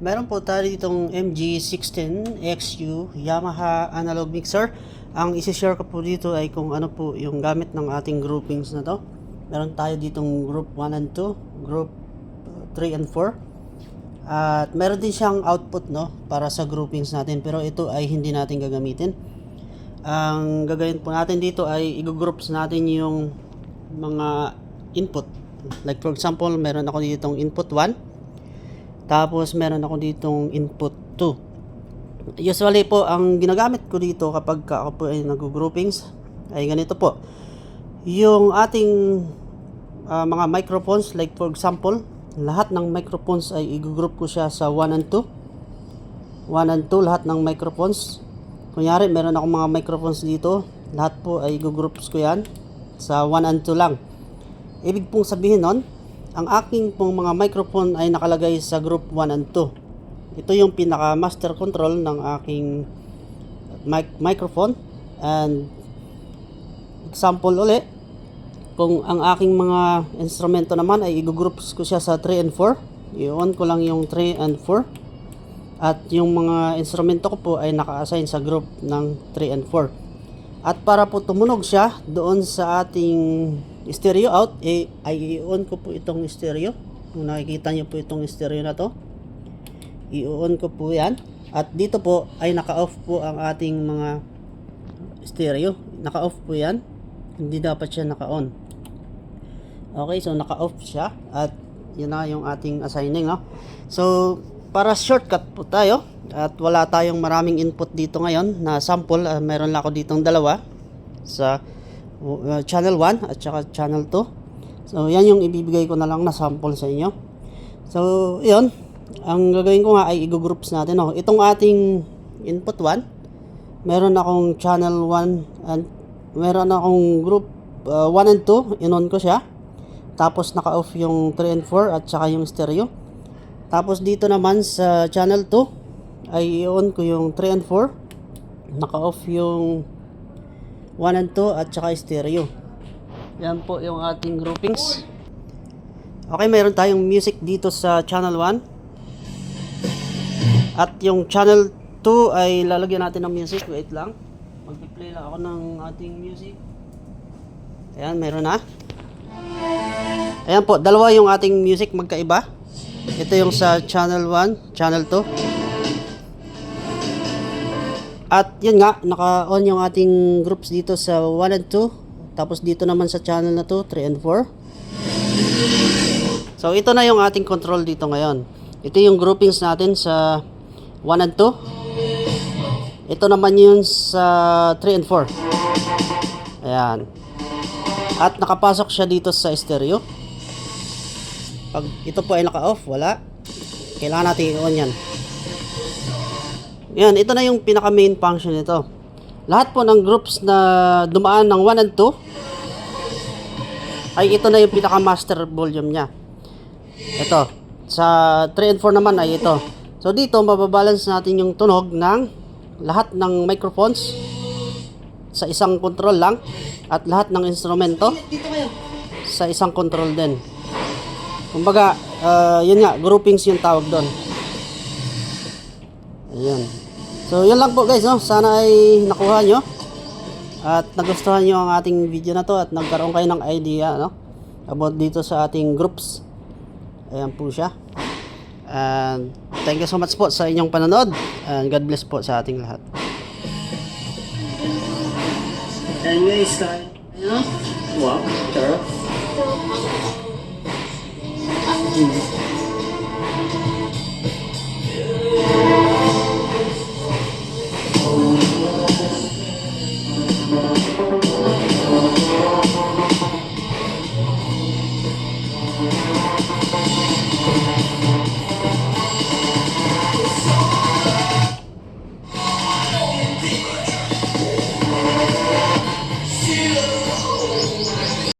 Meron po tayo ditong MG16XU Yamaha analog mixer. Ang isi-share ko po dito ay kung ano po yung gamit ng ating groupings na to. Meron tayo ditong group 1 and 2, group 3 and 4. At meron din siyang output no para sa groupings natin pero ito ay hindi natin gagamitin. Ang gagawin po natin dito ay i-groups natin yung mga input. Like for example, meron ako ditong input 1 tapos meron ako ditong input 2. Usually po ang ginagamit ko dito kapag ka ako po ay nag-groupings ay ganito po. Yung ating ah, mga microphones like for example, lahat ng microphones ay i-group ko siya sa 1 and 2. 1 and 2 lahat ng microphones. Kunyari meron akong mga microphones dito, lahat po ay i-groups ko yan sa 1 and 2 lang. Ibig pong sabihin nun, ang aking pong mga microphone ay nakalagay sa group 1 and 2. Ito yung pinaka master control ng aking mic- microphone. And example uli kung ang aking mga instrumento naman ay i-groups ko siya sa 3 and 4 i-on ko lang yung 3 and 4 at yung mga instrumento ko po ay naka-assign sa group ng 3 and 4 at para po tumunog siya doon sa ating stereo out, eh, ay i-on ko po itong stereo. Kung nakikita nyo po itong stereo na to, i-on ko po yan. At dito po ay naka-off po ang ating mga stereo. Naka-off po yan. Hindi dapat siya naka-on. Okay, so naka-off siya. At yun na yung ating assigning. No? So, para shortcut po tayo at wala tayong maraming input dito ngayon na sample, ah, meron lang ako ditong dalawa sa uh, channel 1 at saka channel 2. So, yan yung ibibigay ko na lang na sample sa inyo. So, yun. Ang gagawin ko nga ay i-groups natin. No? Itong ating input 1, meron akong channel 1 and meron akong group uh, 1 and 2. Inon ko siya. Tapos naka-off yung 3 and 4 at saka yung stereo. Tapos dito naman sa channel 2 ay i-on ko yung 3 and 4. Naka-off yung 1 and 2 at saka stereo. Yan po yung ating groupings. Okay, mayroon tayong music dito sa channel 1. At yung channel 2 ay lalagyan natin ng music. Wait lang. Mag-play lang ako ng ating music. Ayan, meron na. Ayan po, dalawa yung ating music magkaiba. Ito yung sa channel 1, channel 2. At yun nga, naka-on yung ating groups dito sa 1 and 2. Tapos dito naman sa channel na to, 3 and 4. So ito na yung ating control dito ngayon. Ito yung groupings natin sa 1 and 2. Ito naman yun sa 3 and 4. Ayan. At nakapasok siya dito sa stereo. Pag ito po ay naka-off, wala. Kailangan natin i-on yan. Yan, ito na yung pinaka main function nito. Lahat po ng groups na dumaan ng 1 and 2 ay ito na yung pinaka master volume niya. Ito. Sa 3 and 4 naman ay ito. So dito mababalance natin yung tunog ng lahat ng microphones sa isang control lang at lahat ng instrumento sa isang control din. Kumbaga, uh, yun nga, groupings yung tawag doon. Ayun. So, yun lang po guys, no? Sana ay nakuha nyo. At nagustuhan nyo ang ating video na to at nagkaroon kayo ng idea, no? About dito sa ating groups. Ayan po siya. And thank you so much po sa inyong panonood. And God bless po sa ating lahat. Anyways, tayo. Ayun, no? Wow, charot. Mm.